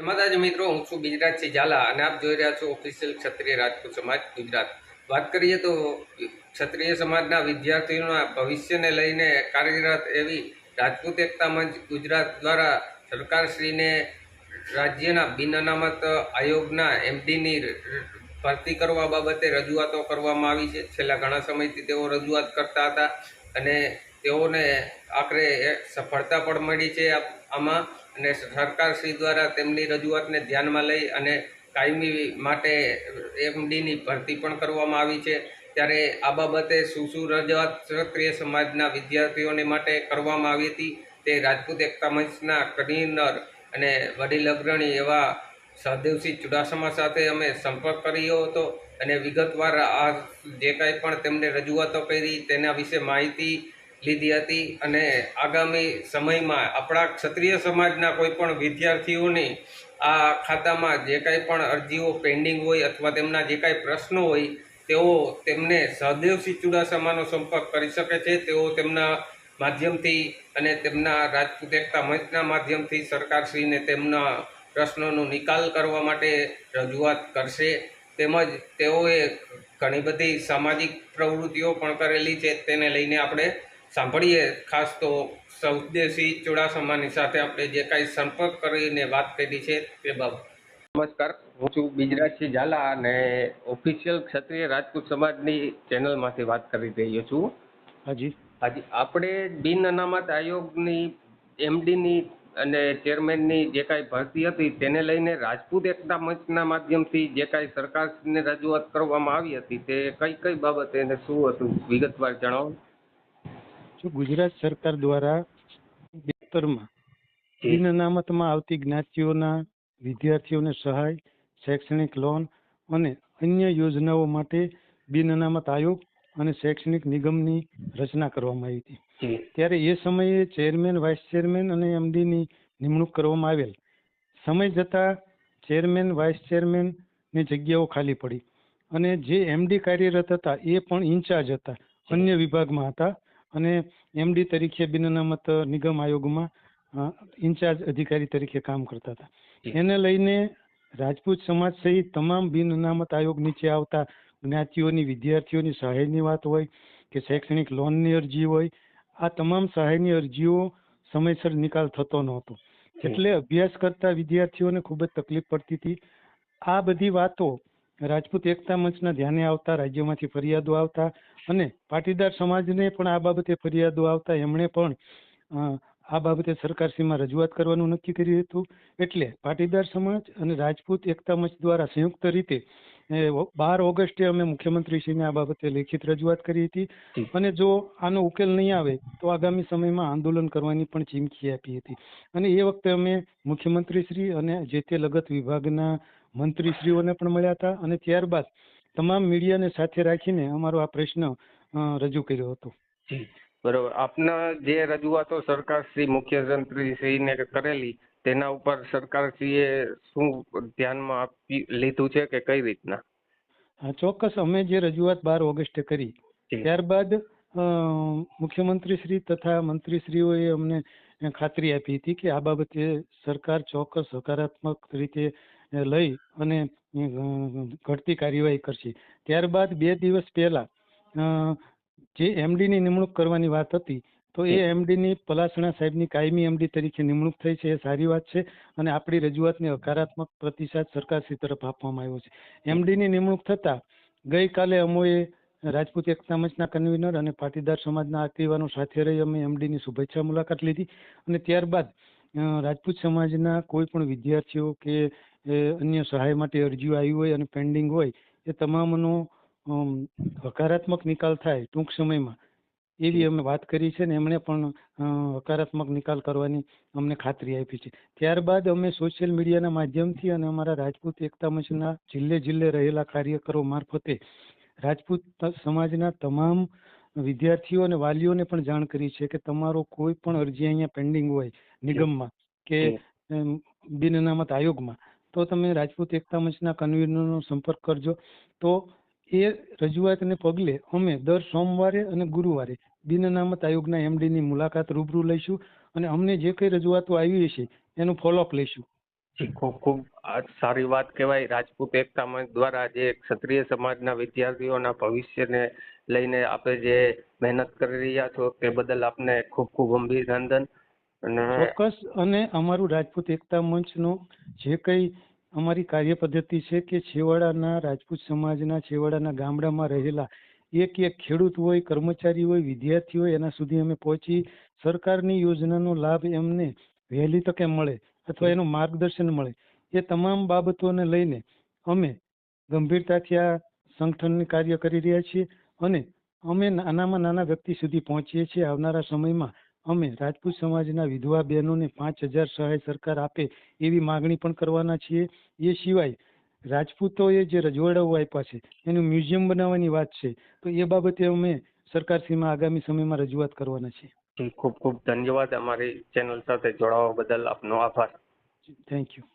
માતાજી મિત્રો, હું છું બિજરાજસિંહ ઝાલા અને આપ જોઈ રહ્યા છો ઓફિશિયલ ક્ષત્રિય રાજપૂત સમાજ ગુજરાત. વાત કરીએ તો ક્ષત્રિય સમાજના વિદ્યાર્થીઓના ભવિષ્યને લઈને કાર્યરત એવી રાજપૂત એકતા મંચ ગુજરાત દ્વારા સરકારશ્રીને રાજ્યના બિન અનામત આયોગના એમડીની ભરતી કરવા બાબતે રજૂઆતો કરવામાં આવી છે. છેલ્લા ઘણા સમયથી તેઓ રજૂઆત કરતા હતા અને તેઓને આખરે સફળતા પણ મળી છે આમાં. અને સરકારશ્રી દ્વારા તેમની રજૂઆતને ધ્યાનમાં લઈ અને કાયમી માટે એમડીની ભરતી પણ કરવામાં આવી છે. ત્યારે આ બાબતે શું શું રજૂઆત ક્ષત્રિય સમાજના વિદ્યાર્થીઓને માટે કરવામાં આવી હતી. તે રાજપૂત એકતા મંચના કન્વીનર અને વડીલ અગ્રણી એવા સહદેવસિંહ ચુડાસમા સાથે અમે સંપર્ક કર્યો હતો અને વિગતવાર આ જે કાંઈ પણ તેમને રજૂઆતો કરી તેના વિશે માહિતી લીધી હતી અને આગામી સમયમાં આપણા ક્ષત્રિય સમાજના કોઈ પણ વિદ્યાર્થીઓની આ ખાતામાં જે કાંઈ પણ અરજીઓ પેન્ડિંગ હોય અથવા તેમના જે કાંઈ પ્રશ્નો હોય, તેઓ તેમને સહદેવસિંહ ચુડાસમાનો સંપર્ક કરી શકે છે. તેઓ તેમના માધ્યમથી અને તેમના રાજપૂત એકતા મંચના માધ્યમથી સરકારશ્રીને તેમના પ્રશ્નોનો નિકાલ કરવા માટે રજૂઆત કરશે. તેમજ તેઓએ ઘણી બધી સામાજિક પ્રવૃત્તિઓ પણ કરેલી છે. તેને લઈને આપણે સાંભળીએ ખાસ તો સૌદેશી ચુડાસમાની સાથે આપણે જે કાંઈ સંપર્ક કરીને વાત કરી છે તે બાબત. નમસ્કાર હું છું બિજરાજસિંહ ઝાલા અને ઓફિશિયલ ક્ષત્રિય રાજપૂત સમાજની ચેનલમાંથી વાત કરી રહ્યો છું. હાજી. હાજી આપણે બિન અનામત આયોગની એમડીની અને ચેરમેનની જે કાંઈ ભરતી હતી તેને લઈને રાજપૂત એકતા મંચના માધ્યમથી જે કાંઈ સરકારને રજૂઆત કરવામાં આવી હતી તે કઈ કઈ બાબતે અને શું હતું વિગતવાર જણાવો. જો ગુજરાત સરકાર દ્વારા બેતરમાં બિન અનામતમાં આવતી જ્ઞાતિઓના વિદ્યાર્થીઓને સહાય શૈક્ષણિક લોન અને અન્ય યોજનાઓ માટે બિન અનામત આયોગ અને શૈક્ષણિક નિગમની રચના કરવામાં આવી હતી. ત્યારે એ સમયે ચેરમેન વાઇસ ચેરમેન અને એમડીની નિમણૂક કરવામાં આવેલ. સમય જતાં ચેરમેન વાઇસ ચેરમેનની જગ્યાઓ ખાલી પડી અને જે એમડી કાર્યરત હતા એ પણ ઇન્ચાર્જ હતા. અન્ય વિભાગમાં હતા. અને એમડી તરીકે બિન અનામત નિગમ આયોગમાં ઇન્ચાર્જ અધિકારી તરીકે કામ કરતા હતા. એને લઈને રાજપૂત સમાજ સહિત તમામ બિન અનામત આયોગ નીચે આવતા જ્ઞાતિઓની વિદ્યાર્થીઓની સહાયની વાત હોય કે શૈક્ષણિક લોનની અરજી હોય આ તમામ સહાયની અરજીઓ સમયસર નિકાલ થતો નહોતો. એટલે અભ્યાસ કરતા વિદ્યાર્થીઓને ખૂબ જ તકલીફ પડતી હતી. આ બધી વાતો રાજપૂત એકતા મંચના ધ્યાને આવતા રાજ્યમાંથી ફરિયાદો આવતા અને પાટીદાર સમાજને પણ આ બાબતે ફરિયાદો આવતા એમણે પણ આ બાબતે સરકારશ્રીમાં રજૂઆત કરવાનું નક્કી કર્યું હતું. એટલે પાટીદાર સમાજ અને રાજપૂત એકતા મંચ દ્વારા સંયુક્ત રીતે બાર ઓગસ્ટે અમે મુખ્યમંત્રીશ્રીને આ બાબતે લેખિત રજૂઆત કરી હતી. અને જો આનો ઉકેલ નહીં આવે તો આગામી સમયમાં આંદોલન કરવાની પણ ચીમકી આપી હતી. અને એ વખતે અમે મુખ્યમંત્રીશ્રી અને જે તે લગત વિભાગના મંત્રીશ્રીઓને પણ મળ્યા હતા અને ત્યારબાદ તમામ મીડિયાને સાથે રાખીને અમારો આ પ્રશ્ન રજૂ કર્યો હતો. જી બરોબર. આપના જે રજૂઆતો સરકારશ્રી મુખ્યમંત્રી કરેલી તેના ઉપર સરકારશ્રીએ શું ધ્યાનમાં આપી લીધું છે કે કઈ રીતના? હા ચોક્કસ અમે જે રજૂઆત બાર ઓગસ્ટે કરી ત્યારબાદ મુખ્યમંત્રીશ્રી તથા મંત્રીશ્રીઓએ અમને ખાતરી આપી હતી કે આ બાબતે સરકાર ચોક્કસ હકારાત્મક રીતે લઈ અને ઘટતી કાર્યવાહી કરશે. ત્યારબાદ બે દિવસ પહેલા જે એમડીની નિમણૂક કરવાની વાત હતી તો એ એમડીની પલાસણા સાહેબની કાયમી એમડી તરીકે નિમણૂક થઈ છે એ સારી વાત છે અને આપણી રજૂઆતને હકારાત્મક પ્રતિસાદ સરકારશ્રી તરફ આપવામાં આવ્યો છે. એમડીની નિમણૂક થતાં ગઈકાલે અમોએ રાજપૂત એકતા મંચના કન્વીનર અને પાટીદાર સમાજના આગેવાનો સાથે રહી અમે એમડીની શુભેચ્છા મુલાકાત લીધી અને ત્યારબાદ રાજપૂત સમાજના કોઈ પણ વિદ્યાર્થીઓ કે એ, અન્ય સહાય માટે અરજીઓ આવી હોય અને પેન્ડિંગ હોય એ તમામનો હકારાત્મક નિકાલ થાય ટૂંક સમયમાં. એવી અમે વાત કરી છે ને એમણે પણ હકારાત્મક નિકાલ કરવાની અમને ખાતરી આપી છે. ત્યારબાદ અમે સોશિયલ મીડિયાના માધ્યમથી અને અમારા રાજપૂત એકતા મંચના જિલ્લે જિલ્લે રહેલા કાર્યકરો મારફતે રાજપૂત સમાજના તમામ વિદ્યાર્થીઓ અને વાલીઓને પણ જાણ કરી છે કે તમારો કોઈ પણ અરજી અહીંયા પેન્ડિંગ હોય નિગમમાં કે બિન અનામત આયોગમાં. તો તમે રાજપૂત એકતા મંચના કન્વીનરનો સંપર્ક કરજો. તો એ રજૂઆતને પગલે અમે દર સોમવારે અને ગુરુવારે બિન અનામત આયોગના એમડીની મુલાકાત રૂબરૂ લઈશું અને અમને જે કંઈ રજૂઆતો આવી હશે એનું ફોલોઅપ લઈશું. ખૂબ ખૂબ સારી વાત કહેવાય. રાજપૂત એકતા મંચ દ્વારા જે ક્ષત્રિય સમાજના વિદ્યાર્થીઓના ભવિષ્યને લઈને આપે જે મહેનત કરી રહ્યા છો તે બદલ આપને ખૂબ ખૂબ અભિનંદન ચોક્કસ, અને અમારું રાજપૂત એકતા મંચનું જે કંઈ અમારી કાર્ય પદ્ધતિ છે કે છેવાડાના રાજપૂત સમાજના, છેવાડાના ગામડામાં રહેલા એક એક ખેડૂત હોય, કર્મચારી હોય, વિદ્યાર્થી હોય, એના સુધી અમે પહોંચી સરકારની યોજનાનો લાભ એમને વહેલી તકે મળે અથવા એનું માર્ગદર્શન મળે. એ તમામ બાબતોને લઈને અમે ગંભીરતાથી આ સંગઠનની કાર્ય કરી રહ્યા છીએ અને અમે નાનામાં નાના વ્યક્તિ સુધી પહોંચીએ છીએ આવનારા સમયમાં. અમે રાજપૂત સમાજના વિધવા બહેનોને પાંચ હજાર સહાય સરકાર આપે એવી માગણી પણ કરવાના છીએ. એ સિવાય રાજપૂતોએ જે રજવાડાઓ આપ્યા છે એનું મ્યુઝિયમ બનાવવાની વાત છે તો એ બાબતે અમે સરકારશ્રીમાં આગામી સમયમાં રજૂઆત કરવાના છીએ. ખૂબ ખૂબ ધન્યવાદ અમારી ચેનલ સાથે જોડાવા બદલ આપનો આભાર. Thank you